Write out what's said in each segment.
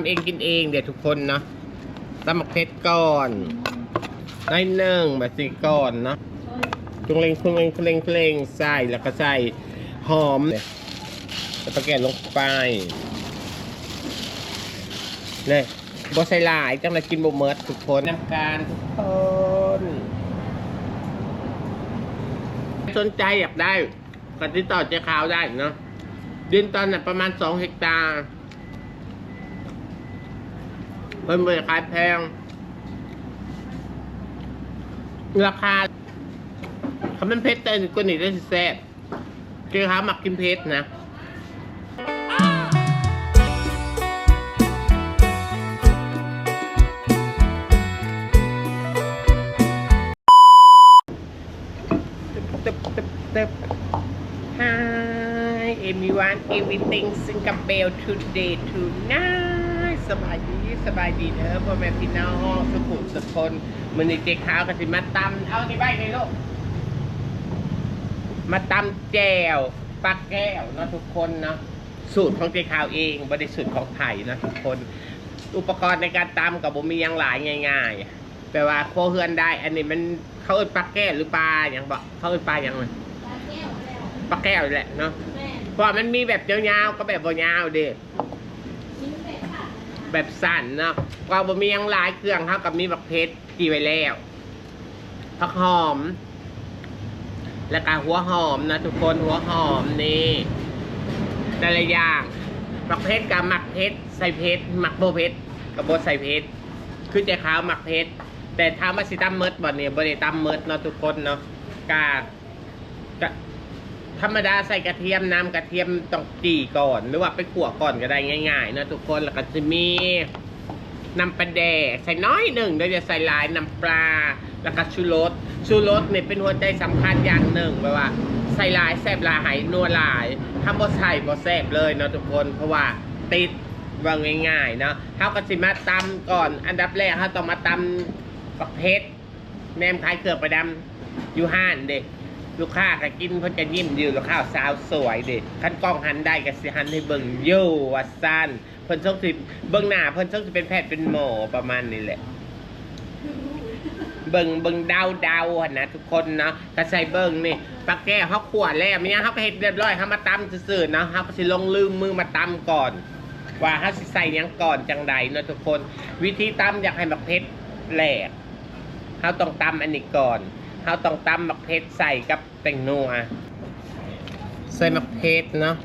ทำเองกินเองเดี๋ยวทุกคนนะตำมักเพชรก่อนได้หนึ่งแบบสีก่อนนะจุงเลงคุงเลงคุงเลงคุงเลงใส่แล้วก็ใส่หอมเนี่ยแล้วก็แกะลงไปเนี่ยบอใส่ลายจังเลยกินบ่เมิดทุกคนน้ำการทุกคนสนใจอยากได้ก็ติดต่อเจ้าขาวได้เนาะดินตอนน่ะประมาณสองเฮกตาร์ เพิ่มไปขายแพง ราคาคำมันเพชรแต่กว่านี้ได้แซ่บเจอหาหมักกินเพชรนะตึบตึบตึบ Hi everyone everything Singapore today tonight สบายดี สบายดีเด้อพ่อแม่พี่น้องสุขุมสุขคนมือนี้เจ๊ขาวก็สิมาตำเอาที่ใบเลยลูกมาตำแจวปลาแก้วเนาะทุกคนเนาะสูตรของเจ๊ขาวเองบริสุทธิ์ของไผ่นะทุกคน อุปกรณ์ในการตำกับบุมีหยังหลายง่ายๆแปลว่าโคเฮือนได้ อันนี้มันเขาเอิ้นปลาแก้วหรือปลาอย่างบอกเขาเอิ้นปลาอย่างไรปลาแก้วนี่แหละเนาะเพราะว่ามันมีแบบยาวๆก็แบบบ่ยาวเด็ แบบสั้นเนาะว่าบ่มียังหลายเครื่องเท่ากับมีบักเพชรจีไว้แล้วผักหอม แล้วก็หัวหอมนะทุกคนหัวหอมนี่แต่ละอย่างหมักเพชรกับหมักเพชรใส่เพชรหมักโบเพชรกับโบใส่เพชรคือใจขาวหมักเพชรแต่ถ้ามาสิตั้มเมิดบ่เนี่ยบ่ได้ตั้มเมิดเนาะทุกคนเนาะกา ธรรมดาใส่กระเทียมน้ำกระเทียมต้องจี่ก่อน หรือว่าไปขั่วก่อนก็ได้ง่ายๆนะทุกคนแล้วก็จะมีน้ำปลาแดกใส่น้อยหนึ่งโดยจะใส่ลายน้ำปลาแล้วก็ชูรสชูรสเนี่ยเป็นหัวใจสำคัญอย่างหนึ่งแปลว่า ใส่ลายแซบลายหายนัวหลายถ้าบ่ใส่บ่แซบเลยเนาะทุกคนเพราะว่าติดว่าง่ายๆเนาะเฮาก็สิมาตำก่อน อันดับแรกเฮาต้องมาตำปักเพชรแม่มขายเครื่อประดำอยู่ห้านเด็ก ลูกค้าก็กินเพิ่นจะยิ้มอยู่ลูกค้าสาวสวยด็กคันกล้องหันได้ก็สิหันให้เบิ่งอยู่ว่าซั่นเพิ่นส่งสิเบิ่งหน้าเพิ่นส่งสิเป็นแพทย์เป็นหมอประมาณนี้แหละ เบิ่งเบิ่งดาเดาหั่นนะทุกคนเนาะก็ใส่เบิ่งนี่ปลาแก้วเขาขวดแล้วมันยังเขาก็เฮ็ดเรียบร้อยเขามาตำซื่อๆเนาะเขาก็สิลงลืมมือมาตำก่อน ว่าเขาสิใส่หยังก่อนจังใดเนาะทุกคน วิธีตำอยากให้บักเพชรแหลกเขาต้องตำอันนี้ก่อน เขาต้องตำบักเพชรใส่กับแตงนัวใส่บักเพชรเนาะ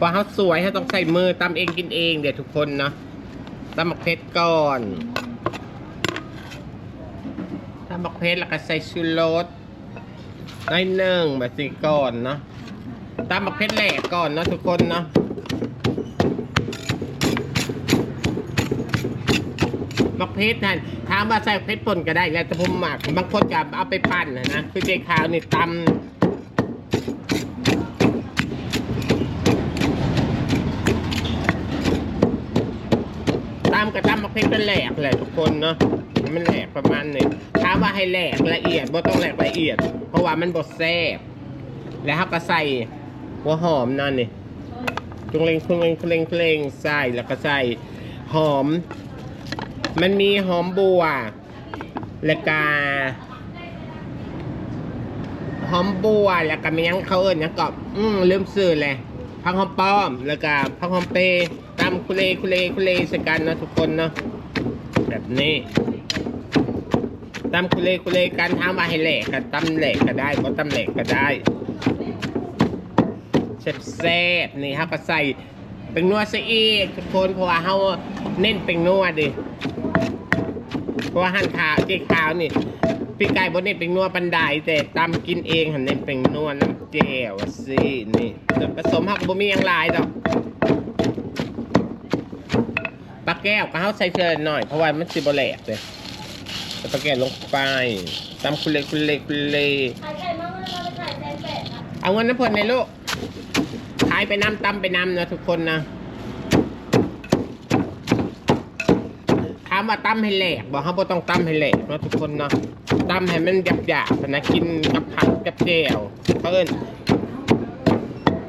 ว่าเขาสวยเขาต้องใส่มือตำเองกินเองเดี๋ยวทุกคนเนาะตำบักเพชรก่อนถ้าบักเพชรแล้วก็ใส่ชูรสได้หนึ่งแบบสีก่อนเนาะตามบักเพชรแหลกก่อนเนาะทุกคนเนาะ บักเพชรนั่นถามว่าใส่เพชรป่นก็ได้ แล้วแต่ผมหมักบางคนก็เอาไปปั่นนะนะคือเจขาวนี่ตำตำกับตำบักเพชรเป็นแหลกเลยทุกคนเนาะมันแหลกประมาณนี้ถามว่าให้แหลกละเอียดบ่ต้องแหลกละเอียด เพราะว่ามันบดแซ่บแล้วเขาก็ใส่หัวหอมนั่นนี่จุงเลงคุงเลงคุงเลงคุงเลงใส่แล้วก็ใส่หอม มันมีหอมบัวแล้วก็หอมบัวแล้วก็มียังเขาเอิญยังก็อืมลืมซื้อเลยพักหอมป้อม แล้วก็พักหอมเปรย์ตำคุเลคุเลคุเลสกันเนาะทุกคนเนาะแบบนี้ตำคุเลคุเลกันทำมาให้แหลกกันตำแหลกก็ได้ก็ตำแหลกก็ได้แซ่บๆนี่ฮะก็ใส่เป็นนัวซะอีกทุกคนเพราะว่าเขาเน้นเป็นนัวดิ ราะว่าหั่นขาวเจ๊ขาวนี่พี่ไก่บนเน้เป็นนัวปันไดแต่ตำกินเองหันเน้นเป็นนัวน้ำเจวสินี่แต่ผสมหักบ่มีหยังลายดอกปลาแก้วก็เขาใส่เชิญหน่อยเพราะว่ามันสิบ่แหลกเลยสปาเกตลงไปตำคุเลคุเลคุเลขายไก่มากเลยเราไปขายแซนเป็ดเอาเงินน้ำพลในลูกขายไปน้ำตำไปน้ำนะทุกคนนะถาม ว่าตำให้แหลกบอกเขาบ่ต้องตำให้แหลกนะทุกคนเนาะตำให้มันหยาบๆนะกินกับผักกับแจ่วเขาเอิ้น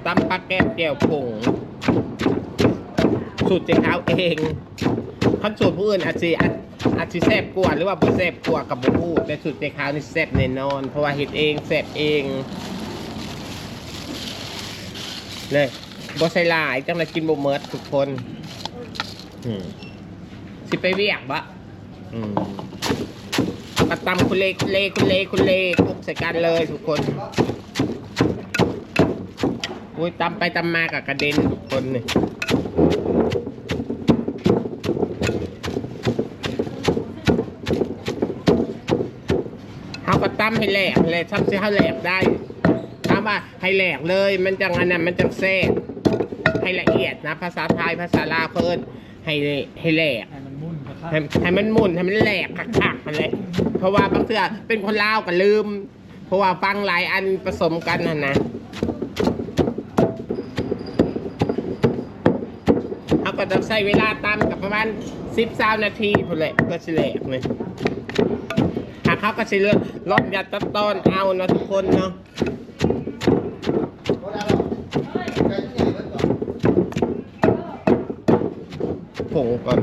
ตำปลาแก้วแจ่วผงสูตรเจ๊ขาเองขั้นสูตรผู้อื่นอาจจะอาจจะแซ่บกว่าหรือว่าบ่แซ่บกว่ากับบ่พูดแต่สูตรเจ๊ขานี่แซ่บแน่นอน เพราะว่าเฮ็ดเองแซ่บเองเลยบ่ใส่ลายจังเลยกินบ่เมิดทุกคนอืม สิไปเวียกบะอืมกระตำคุณเลคุณเลคุณเลคุณเลคลุกใส่กันเลยทุกคนอุ้ยตำไปตำมากับกระเด็นทุกคนนี่เขาก็ตำให้แหลกเลยทำสิให้แหลกได้ถามว่าให้แหลกเลยมันจังอันนั้นมันจังแซ่บให้ละเอียดนะ ภาษาไทยภาษาลาวเขาเอิ้นให้ให้แหลก ให้มันมุ่นกระทะให้มันหมุนให้มันแหลกคักๆมันเลย เพราะว่าบางเทื่อเป็นคนลาวก็ลืม เพราะว่าฟังหลายอันผสมกันนะนะเขาก็ต้องใช้เวลาตามกับประมาณสิบสานาทีพอแหละก็สิแหลกเลยหากเขาก็สิเลือกลดยาตัดต้อนเอาเนาะทุกคนเนาะผงก่อน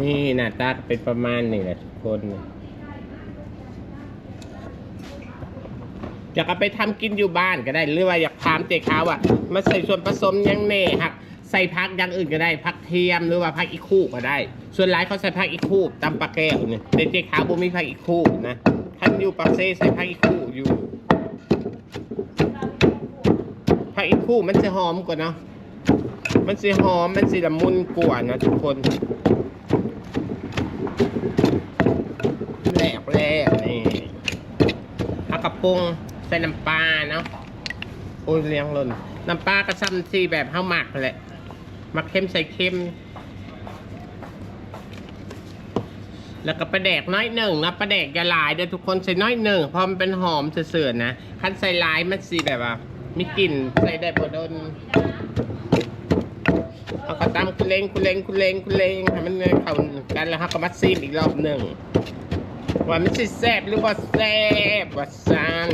นี่หน้า ตาเป็นประมาณนี้แหละทุกคนอยากเอาไปทำกินอยู่บ้านก็ได้ หรือว่าอยากถามเจ๊ขาวอะมาใส่ส่วนผสมยังเน่หักใส่พักอย่างอื่นก็ได้พักเทียมหรือว่าพักอีคู่ก็ได้ ส่วนหลายเขาใส่พักอีคู่ตำปลาแก้วเนี่ยแต่เจ๊ขาวบ่มีพักอีคู่นะท่านอยู่ปากเซ่ใส่พักอีคู่อยู่พักอีคู่มันจะหอมกว่าเนาะมันสิหอมมันสิละมุนกว่านะทุกคน แหลกแหลกนี่ เอากระปุงใส่น้ำปลาเนาะโอ้ยเลี้ยงหล่นน้ำปลากระซ้ำที่แบบข้าวหมักแหละหมักเค็มใส่เค็มแล้วก็ปลาแดกน้อยหนึ่งนะปลาแดกอย่าหลายเดี๋ยวทุกคนใส่น้อยหนึ่งเพราะมันเป็นหอมเสื่อๆนะคั้นใส่ลายมันสีแบบว่ามีกลิ่นใส่ได้บ่โดนเอาก็ตามคุเลงคุเลงคุเลงคุเลงให้มันเข้ากันแล้วครับก็มาซีมอีกรอบหนึ่ง ว่ามันสิแซ่บหรือว่าแซ่บว่าซัน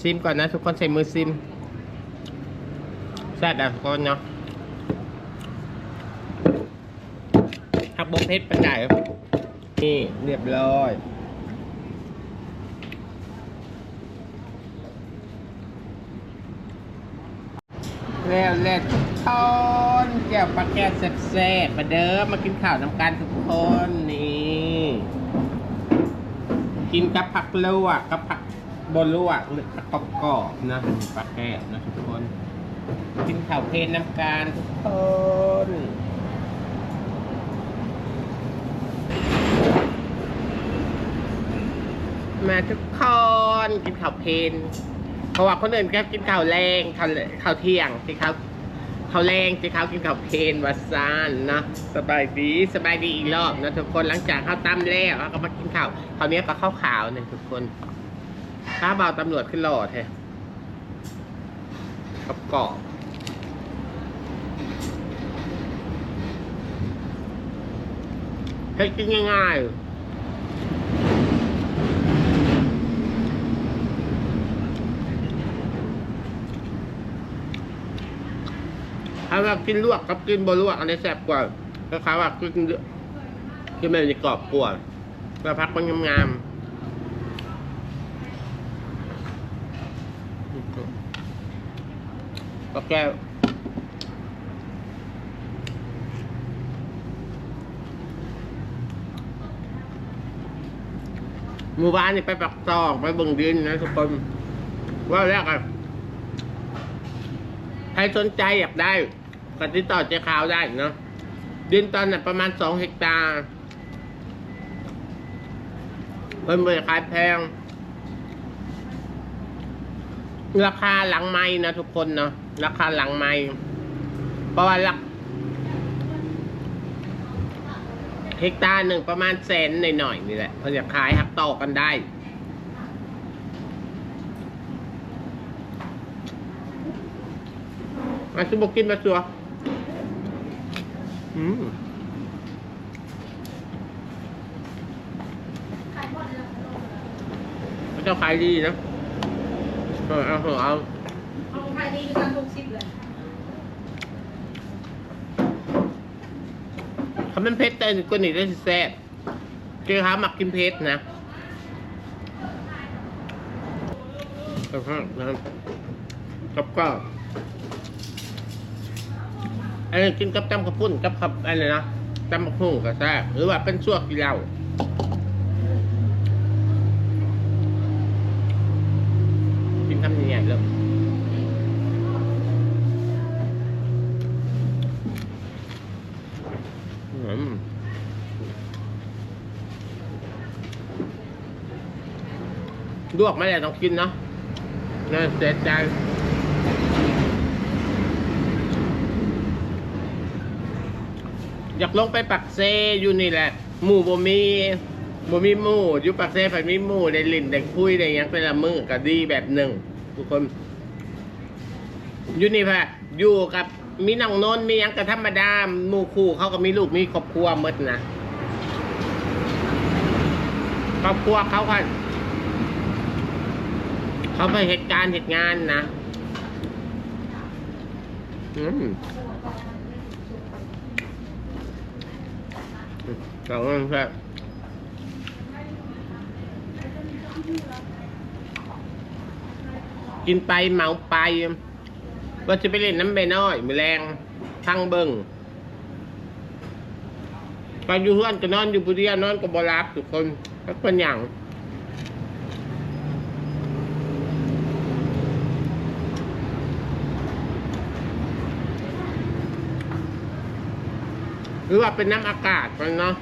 ซิมก่อนนะทุกคนใส่มือซิมแซ่บอะทุกคนเนาะหักบกเพชรปันไก่นี่เรียบร้อย แล้วแล้วทุกคนเกี่ยวปลาแก้วแซ่บๆมาเด้อมากินข้าวน้ำกันทุกคนนี่กินกับผักลวกกับผักบนลวกหรือผักกรอบๆนะปลาแก้วนะทุกคน กินข้าวเพลนน้ำกันทุกคนมาทุกคนกินข้าวเพลน ราะว่าคนอื่นก็กินข้าวแรงข้าวข้าวเที่ยงที่เขาข้าวแรงที่เขากินข้าวเพนวัซานนะสบายดีสบายดีอีกรอบนะทุกคนหลังจากข้าวตั้มแล้วเขาก็มากินข้าวคราวนี้ก็ข้าวขาวเนี่ยทุกคนข้าวเบาตำรวจขึ้นหล่อแท้กับกรอบให้กินง่ายๆ ถ้าว่ากินลวกกับกินบลวกอันนี้แซ่บกว่าคล้ายๆว่ากินกินแบบนี้กรอบกว่าแล้วพักมันงามๆก็แก้วหมู่บ้านนี่ไปปักตอกไปบิ่งดินนะทุกคนว่าแรกอะใครสนใจอยากได้ ก็ติดต่อเจ๊ขาวได้เนาะดินตอนนั้นประมาณสองเฮกตาร์เพิ่นบริขายแพง ราคาหลังไม้นะทุกคนเนาะราคาหลังไม้ประว่าหลักเฮกตาร์หนึ่งประมาณแสนหน่อยๆนี่แหละเขาจะขายหักต่อกันได้อันซุบกินมาสัว อืมขายหมดเลยพระเจ้าขายดีนะเออเอาเถอะเอาเอาขายดีกันทุกสิบเลยคำเป็นเพชรแต่ก็หนีได้สิแซ่บเจ้าขาหมักกินเพชรนะแล้วก็นะครับกับก็ อันนี้กินกับจำข้าวปุ้นกับขับอะไรนะจำมะฮุ่งก็แซ่บหรือว่าเป็นชั่วกินเหล้ากินคำใหญ่ๆเลยลวกไม่ได้ต้องกินเนาะน่าเสียใจ อยากลงไปปักเซอยู่นี่แหละ หมู่บ่มีบ่มีหมู่อยู่ปักเซผันมีหมู่ได้ลิ่นได้คุยได้หยังเป็นละมือก็ดีแบบหนึ่ง ทุกคน อยู่นี่พะอยู่กับมีน้องนนท์มีหยังก็ธรรมดาหมู่คู่เขาก็มีลูกมีครอบครัวหมดนะครอบครัวเขาค่ะเขาไปเหตุการณ์เหตุงานนะ อืม ขอบคุณครับกินไปเมาไปว่าจะไปเล่นน้ำใบน้อย มือแรงทั้งเบิงไปอยู่เพื่อนก็นอนอยู่ผู้เดีนอนก็บรับทุกคนก็เป็นอย่างหรือว่าเป็นน้ำอากาศมันเนาะ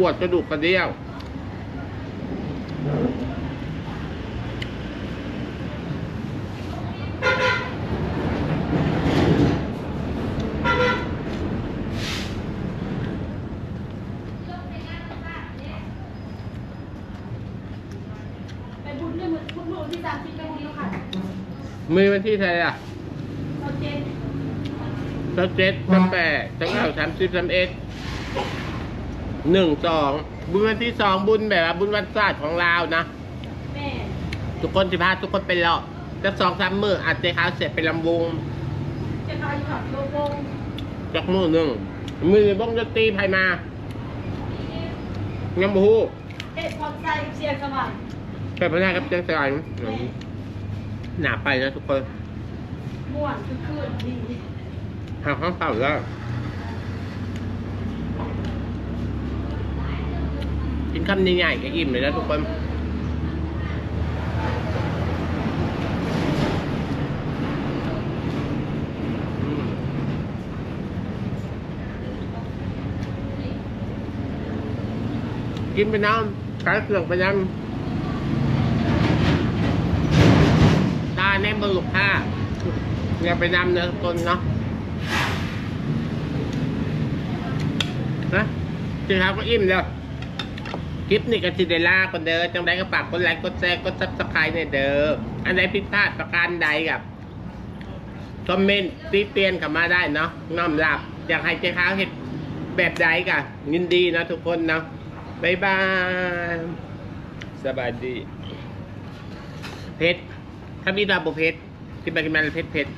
ปวดกระดูกกระเดี่ยว ไปบุญด้วยมือบุญมือที่สามสิบไปบุญแล้วค่ะมือวันที่เท่าไหร่อะเราเจนสิบเจ็ดสิบแปดสิบเก้าสามสิบสามเอ็ด หนึ่งสองบุญวันที่สองบุญแบบว่าบุญวันศาสตร์ของเราวนะ แม่ทุกคนสิพาทุกคนไปเลาะจะสองสามมืออาจจะเขาเสร็จไปลำวงจะขายอยู่กับโลโก้จากมือหนึ่งมือบ้องดนตรีภายมายังบูฮูเอ็ดพอใจเชียร์สว่างแค่พนักกับเจ้าสายหนาไปนะทุกคนม่วนคือคืนดีหาข้าวเปล่าแล้ว นคำใหญ่ๆก็อิ่มเลยนะทุกคนกินไปน้ำขายเครื่องไปน้ำตาแนบบนลูกค้าอย่าไปนำเนื้อตนเนาะนะกินข้าวก็อิ่มแล้ว คลิปนี้ก็สิเดล่าคนเด้อจังไดก็ฝากกดไลค์กดแชร์กดซับสไครต์ในเด้ออันใดผิดพลาดประการใดกับคอมเมนต์ตีเตียนเข้ามาได้เนาะน้อมรับอยากให้เจ้าข้าวเห็ดแบบใดกะยินดีนะทุกคนเนาะบ๊ายบายสบายดีเพชรถ้ามีดาวบุเพชรกินไปกินมาแล้วเพชรเพชร